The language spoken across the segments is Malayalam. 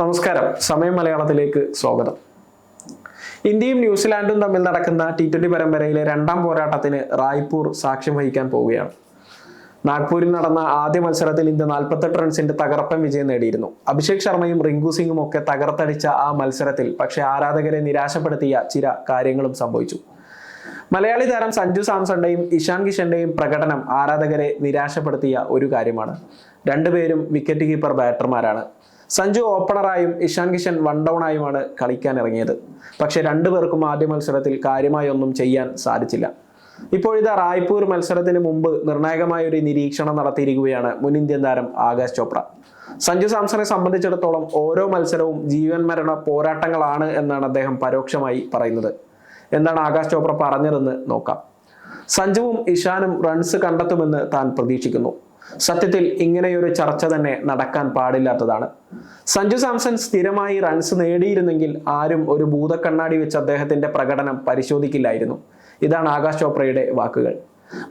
നമസ്കാരം. സമയം മലയാളത്തിലേക്ക് സ്വാഗതം. ഇന്ത്യയും ന്യൂസിലാൻഡും തമ്മിൽ നടക്കുന്ന ടി ട്വന്റി പരമ്പരയിലെ രണ്ടാം പോരാട്ടത്തിന് റായ്പൂർ സാക്ഷ്യം വഹിക്കാൻ പോവുകയാണ്. നാഗ്പൂരിൽ നടന്ന ആദ്യ മത്സരത്തിൽ ഇന്ത്യ നാൽപ്പത്തെട്ട് റൺസിന്റെ തകർപ്പൻ വിജയം നേടിയിരുന്നു. അഭിഷേക് ശർമ്മയും റിങ്കു സിംഗും ഒക്കെ തകർത്തടിച്ച ആ മത്സരത്തിൽ പക്ഷേ ആരാധകരെ നിരാശപ്പെടുത്തിയ ചില കാര്യങ്ങളും സംഭവിച്ചു. മലയാളി താരം സഞ്ജു സാംസണിന്റെയും ഇഷാൻ കിഷന്റെയും പ്രകടനം ആരാധകരെ നിരാശപ്പെടുത്തിയ ഒരു കാര്യമാണ്. രണ്ടുപേരും വിക്കറ്റ് കീപ്പർ ബാറ്റർമാരാണ് സഞ്ജു ഓപ്പണറായും ഇഷാൻ കിഷൻ വൺ ഡൗണായുമാണ് കളിക്കാൻ ഇറങ്ങിയത്. പക്ഷേ രണ്ടുപേർക്കും ആദ്യ മത്സരത്തിൽ കാര്യമായി ഒന്നും ചെയ്യാൻ സാധിച്ചില്ല. ഇപ്പോഴിതാ റായ്പൂർ മത്സരത്തിന് മുമ്പ് നിർണായകമായ ഒരു നിരീക്ഷണം നടത്തിയിരിക്കുകയാണ് മുൻ ഇന്ത്യൻ താരം ആകാശ് ചോപ്ര. സഞ്ജു സാംസണെ സംബന്ധിച്ചിടത്തോളം ഓരോ മത്സരവും ജീവൻ മരണ പോരാട്ടങ്ങളാണ് എന്നാണ് അദ്ദേഹം പരോക്ഷമായി പറയുന്നത്. എന്താണ് ആകാശ് ചോപ്ര പറഞ്ഞതെന്ന് നോക്കാം. സഞ്ജുവും ഇഷാനും റൺസ് കണ്ടെത്തുമെന്ന് താൻ പ്രതീക്ഷിക്കുന്നു. സത്യത്തിൽ ഇങ്ങനെയൊരു ചർച്ച തന്നെ നടക്കാൻ പാടില്ലാത്തതാണ്. സഞ്ജു സാംസൺ സ്ഥിരമായി റൺസ് നേടിയിരുന്നെങ്കിൽ ആരും ഒരു ഭൂതക്കണ്ണാടി വെച്ച് അദ്ദേഹത്തിന്റെ പ്രകടനം പരിശോധിക്കില്ലായിരുന്നു. ഇതാണ് ആകാശ് ചോപ്രയുടെ വാക്കുകൾ.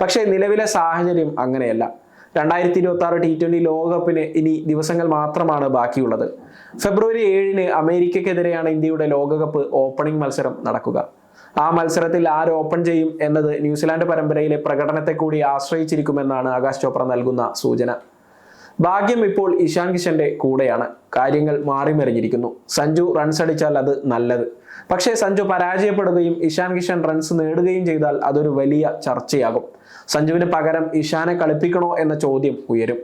പക്ഷേ നിലവിലെ സാഹചര്യം അങ്ങനെയല്ല. രണ്ടായിരത്തി ഇരുപത്തി ആറ് ടി ട്വന്റി ലോകകപ്പിന് ഇനി ദിവസങ്ങൾ മാത്രമാണ് ബാക്കിയുള്ളത്. ഫെബ്രുവരി ഏഴിന് അമേരിക്കക്കെതിരെയാണ് ഇന്ത്യയുടെ ലോകകപ്പ് ഓപ്പണിംഗ് മത്സരം നടക്കുക. ആ മത്സരത്തിൽ ആര് ഓപ്പൺ ചെയ്യും എന്നത് ന്യൂസിലാൻഡ് പരമ്പരയിലെ പ്രകടനത്തെ കൂടി ആശ്രയിച്ചിരിക്കുമെന്നാണ് ആകാശ് ചോപ്ര നൽകുന്ന സൂചന. ഭാഗ്യം ഇപ്പോൾ ഇഷാൻ കിഷന്റെ കൂടെയാണ്. കാര്യങ്ങൾ മാറിമറിഞ്ഞിരിക്കുന്നു സഞ്ജു റൺസ് അടിച്ചാൽ അത് നല്ലത്. പക്ഷേ സഞ്ജു പരാജയപ്പെടുകയും ഇഷാൻ കിഷൻ റൺസ് നേടുകയും ചെയ്താൽ അതൊരു വലിയ ചർച്ചയാകും. സഞ്ജുവിന് പകരം ഇഷാനെ കളിപ്പിക്കണോ എന്ന ചോദ്യം ഉയരും.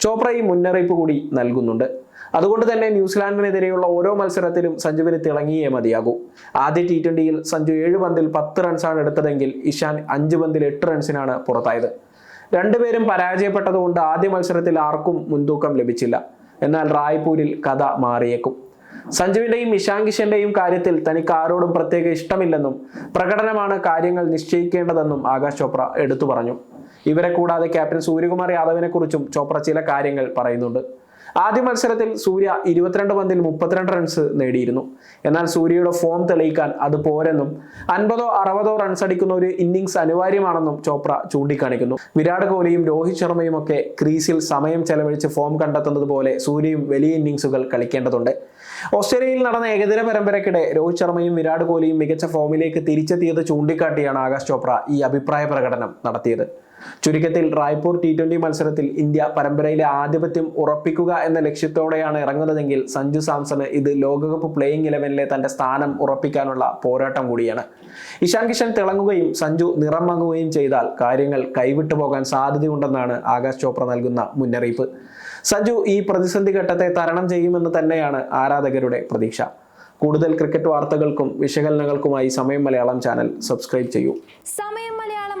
ചോപ്ര ഈ മുന്നറിയിപ്പ് കൂടി നൽകുന്നുണ്ട്. അതുകൊണ്ട് തന്നെ ന്യൂസിലാൻഡിനെതിരെയുള്ള ഓരോ മത്സരത്തിലും സഞ്ജുവിന് തിളങ്ങിയേ മതിയാകൂ. ആദ്യ ടി ട്വന്റിയിൽ സഞ്ജു ഏഴ് പന്തിൽ പത്ത് റൺസാണ് എടുത്തതെങ്കിൽ ഇഷാൻ അഞ്ച് പന്തിൽ എട്ട് റൺസിനാണ് പുറത്തായത്. രണ്ടുപേരും പരാജയപ്പെട്ടതുകൊണ്ട് ആദ്യ മത്സരത്തിൽ ആർക്കും മുൻതൂക്കം ലഭിച്ചില്ല. എന്നാൽ റായ്പൂരിൽ കഥ മാറിയേക്കും. സഞ്ജുവിന്റെയും ഇഷാങ് കിഷന്റെയും കാര്യത്തിൽ തനിക്ക് ആരോടും പ്രത്യേക ഇഷ്ടമില്ലെന്നും പ്രകടനമാണ് കാര്യങ്ങൾ നിശ്ചയിക്കേണ്ടതെന്നും ആകാശ് ചോപ്ര എടുത്തു പറഞ്ഞു. ഇവരെ കൂടാതെ ക്യാപ്റ്റൻ സൂര്യകുമാർ യാദവിനെ കുറിച്ചും ചോപ്ര ചില കാര്യങ്ങൾ പറയുന്നുണ്ട്. ആദ്യ മത്സരത്തിൽ സൂര്യ ഇരുപത്തിരണ്ട് പന്തിൽ മുപ്പത്തിരണ്ട് റൺസ് നേടിയിരുന്നു. എന്നാൽ സൂര്യയുടെ ഫോം തെളിയിക്കാൻ അത് പോരെന്നും അൻപതോ അറുപതോ റൺസ് അടിക്കുന്ന ഒരു ഇന്നിങ്സ് അനിവാര്യമാണെന്നും ചോപ്ര ചൂണ്ടിക്കാണിക്കുന്നു. വിരാട് കോഹ്ലിയും രോഹിത് ശർമ്മയും ഒക്കെ ക്രീസിൽ സമയം ചെലവഴിച്ച് ഫോം കണ്ടെത്തുന്നത് പോലെ സൂര്യയും വലിയ ഇന്നിങ്സുകൾ കളിക്കേണ്ടതുണ്ട്. ഓസ്ട്രേലിയയിൽ നടന്ന ഏകദിന പരമ്പരയ്ക്കിടെ രോഹിത് ശർമ്മയും വിരാട് കോഹ്ലിയും മികച്ച ഫോമിലേക്ക് തിരിച്ചെത്തിയത് ചൂണ്ടിക്കാട്ടിയാണ് ആകാശ് ചോപ്ര ഈ അഭിപ്രായ പ്രകടനം നടത്തിയത്. ചുരുക്കത്തിൽ റായ്പൂർ ടി ട്വന്റി മത്സരത്തിൽ ഇന്ത്യ പരമ്പരയിലെ ആധിപത്യം ഉറപ്പിക്കുക എന്ന ലക്ഷ്യത്തോടെയാണ് ഇറങ്ങുന്നതെങ്കിൽ സഞ്ജു സാംസണ് ഇത് ലോകകപ്പ് പ്ലേയിങ് ഇലവനിലെ തന്റെ സ്ഥാനം ഉറപ്പിക്കാനുള്ള പോരാട്ടം കൂടിയാണ്. ഇഷാൻ കിഷൻ തിളങ്ങുകയും സഞ്ജു നിറമങ്ങുകയും ചെയ്താൽ കാര്യങ്ങൾ കൈവിട്ടു പോകാൻ സാധ്യതയുണ്ടെന്നാണ് ആകാശ് ചോപ്ര നൽകുന്ന മുന്നറിയിപ്പ്. സഞ്ജു ഈ പ്രതിസന്ധി ഘട്ടത്തെ തരണം ചെയ്യുമെന്ന് തന്നെയാണ് ആരാധകരുടെ പ്രതീക്ഷ. കൂടുതൽ ക്രിക്കറ്റ് വാർത്തകൾക്കും വിശകലനങ്ങൾക്കുമായി സമയം മലയാളം ചാനൽ സബ്സ്ക്രൈബ് ചെയ്യൂ. Samayam Malayalam